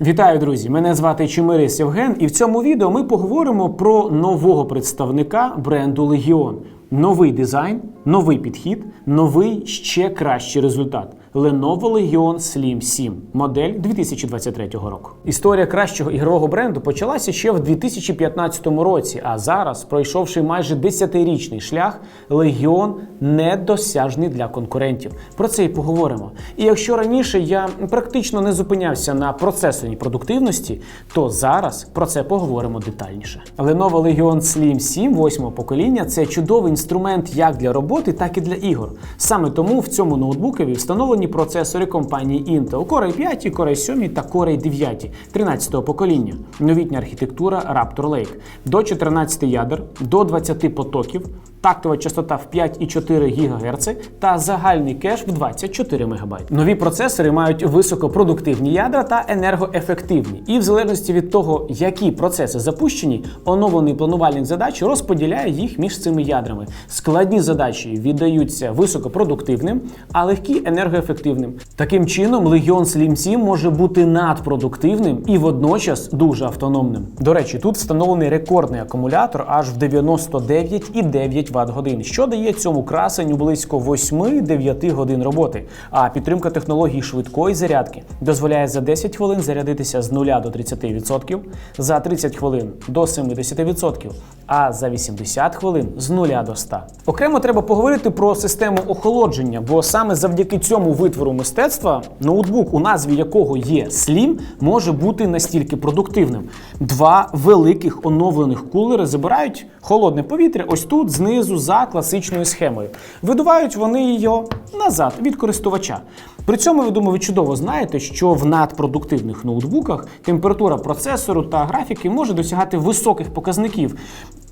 Вітаю, друзі! Мене звати Чимирис Євген, і в цьому відео ми поговоримо про нового представника бренду Легіон: Новий дизайн, новий підхід, новий ще кращий результат. Lenovo Legion Slim 7, модель 2023 року. Історія кращого ігрового бренду почалася ще в 2015 році, а зараз, пройшовши майже 10-річний шлях, Legion недосяжний для конкурентів. Про це і поговоримо. І якщо раніше я практично не зупинявся на процесорній продуктивності, то зараз про це поговоримо детальніше. Lenovo Legion Slim 7 восьмого покоління це чудовий інструмент як для роботи, так і для ігор. Саме тому в цьому ноутбукові встановлені процесори компанії Intel Core i5, Core i7 та Core i9 13-го покоління. Новітня архітектура Raptor Lake. До 14 ядер, до 20 потоків, тактова частота в 5,4 ГГц та загальний кеш в 24 МБ. Нові процесори мають високопродуктивні ядра та енергоефективні. І в залежності від того, які процеси запущені, оновлений планувальник задач розподіляє їх між цими ядрами. Складні задачі віддаються високопродуктивним, а легкі енергоефективним. Таким чином, Legion Slim 7 може бути надпродуктивним і водночас дуже автономним. До речі, тут встановлений рекордний акумулятор аж в 99,9 Вт годин, що дає цьому красенню близько 8-9 годин роботи. А підтримка технології швидкої зарядки дозволяє за 10 хвилин зарядитися з 0 до 30%, за 30 хвилин до 70%, а за 80 хвилин з 0 до 100. Окремо треба поговорити про систему охолодження, бо саме завдяки цьому витвору мистецтва ноутбук, у назві якого є Slim, може бути настільки продуктивним. Два великих оновлених кулери забирають холодне повітря ось тут знизу за класичною схемою. Видувають вони його назад від користувача. При цьому, я думаю, ви чудово знаєте, що в надпродуктивних ноутбуках температура процесору та графіки може досягати високих показників.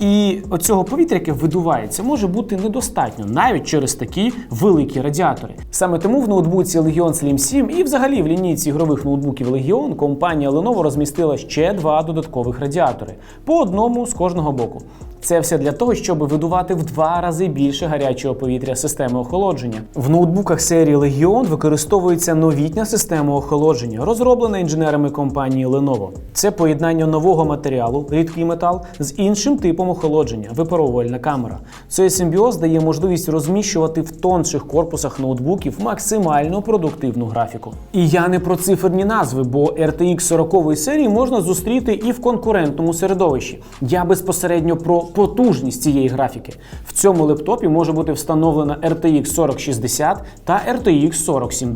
І оцього повітря, яке видувається, може бути недостатньо навіть через такі великі радіатори. Саме тому в ноутбуці Legion Slim 7 і взагалі в лінійці ігрових ноутбуків Legion компанія Lenovo розмістила ще два додаткових радіатори по одному з кожного боку. Це все для того, щоб видувати в два рази більше гарячого повітря системи охолодження. В ноутбуках серії Legion використовується новітня система охолодження, розроблена інженерами компанії Lenovo. Це поєднання нового матеріалу, рідкий метал, з іншим типом охолодження, випаровувальна камера. Цей симбіоз дає можливість розміщувати в тонших корпусах ноутбуків максимально продуктивну графіку. І я не про циферні назви, бо RTX 40 серії можна зустріти і в конкурентному середовищі. Я безпосередньо про потужність цієї графіки. В цьому лептопі може бути встановлена RTX 4060 та RTX 4070.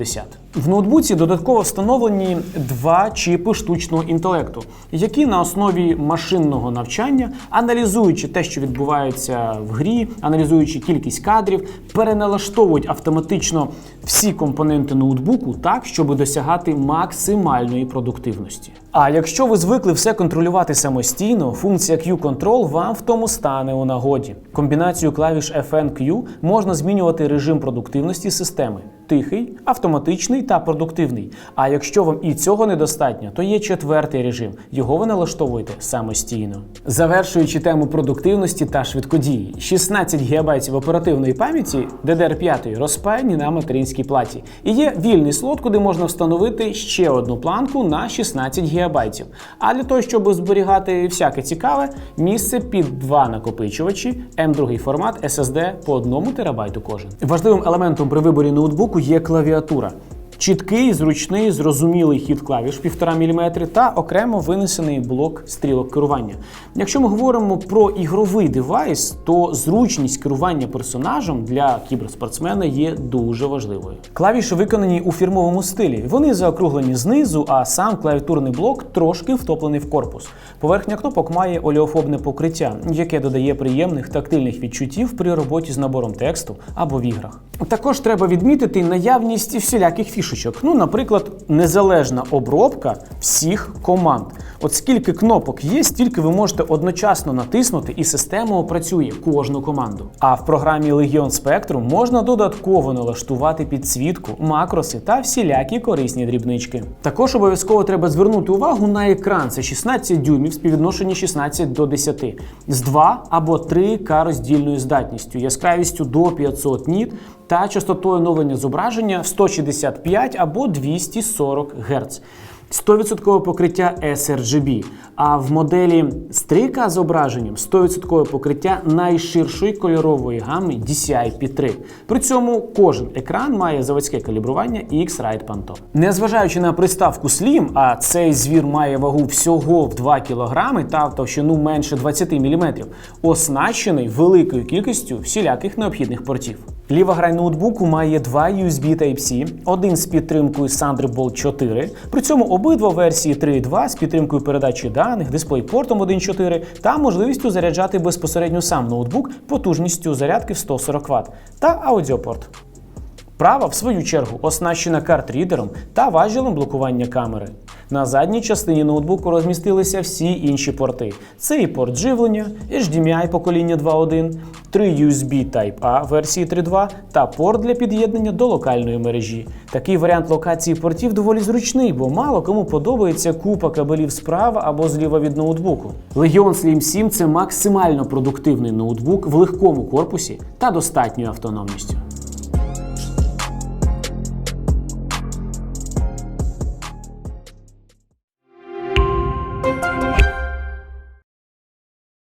В ноутбуці додатково встановлені два чіпи штучного інтелекту, які на основі машинного навчання, аналізуючи те, що відбувається в грі, аналізуючи кількість кадрів, переналаштовують автоматично всі компоненти ноутбуку так, щоб досягати максимальної продуктивності. А якщо ви звикли все контролювати самостійно, функція Q-Control вам в тому стане у нагоді. Комбінацію клавіш FN-Q можна змінювати режим продуктивності системи. Тихий, автоматичний та продуктивний. А якщо вам і цього недостатньо, то є четвертий режим. Його ви налаштовуєте самостійно. Завершуючи тему продуктивності та швидкодії, 16 ГБ оперативної пам'яті DDR5 розпаяні на материнській платі. І є вільний слот, куди можна встановити ще одну планку на 16 ГБ. А для того, щоб зберігати всяке цікаве, місце під два накопичувачі, М2 формат SSD по 1 ТБ кожен. Важливим елементом при виборі ноутбуку є клавіатура. Чіткий, зручний, зрозумілий хід клавіш 1,5 мм та окремо винесений блок стрілок керування. Якщо ми говоримо про ігровий девайс, то зручність керування персонажем для кіберспортсмена є дуже важливою. Клавіші виконані у фірмовому стилі. Вони заокруглені знизу, а сам клавіатурний блок трошки втоплений в корпус. Поверхня кнопок має олеофобне покриття, яке додає приємних тактильних відчуттів при роботі з набором тексту або в іграх. Також треба відмітити наявність всіляких фішечок. Ну, наприклад, незалежна обробка всіх команд. От скільки кнопок є, стільки ви можете одночасно натиснути, і система опрацює кожну команду. А в програмі Legion Spectrum можна додатково налаштувати підсвітку, макроси та всілякі корисні дрібнички. Також обов'язково треба звернути увагу на екран. Це 16 дюймів співвідношенні 16 до 10, з 2 або 3 К роздільною здатністю, яскравістю до 500 ніт та частотою оновлення зображення в 165 або 240 Гц. 100% покриття sRGB, а в моделі 3К зображенням 100% покриття найширшої кольорової гами DCI-P3. При цьому кожен екран має заводське калібрування і X-Rite Pantone. Незважаючи на приставку Slim, а цей звір має вагу всього в 2 кг та товщину менше 20 мм, оснащений великою кількістю всіляких необхідних портів. Ліва грань ноутбуку має два USB Type-C, один з підтримкою Thunderbolt 4, при цьому обидва версії 3.2 з підтримкою передачі даних, дисплейпортом 1.4 та можливістю заряджати безпосередньо сам ноутбук потужністю зарядки в 140 Вт та аудіопорт. Права, в свою чергу, оснащена картрідером та важелем блокування камери. На задній частині ноутбуку розмістилися всі інші порти. Це і порт живлення, HDMI покоління 2.1, 3 USB Type-A версії 3.2 та порт для під'єднання до локальної мережі. Такий варіант локації портів доволі зручний, бо мало кому подобається купа кабелів справа або зліва від ноутбуку. Legion Slim 7 це максимально продуктивний ноутбук в легкому корпусі та достатньою автономністю.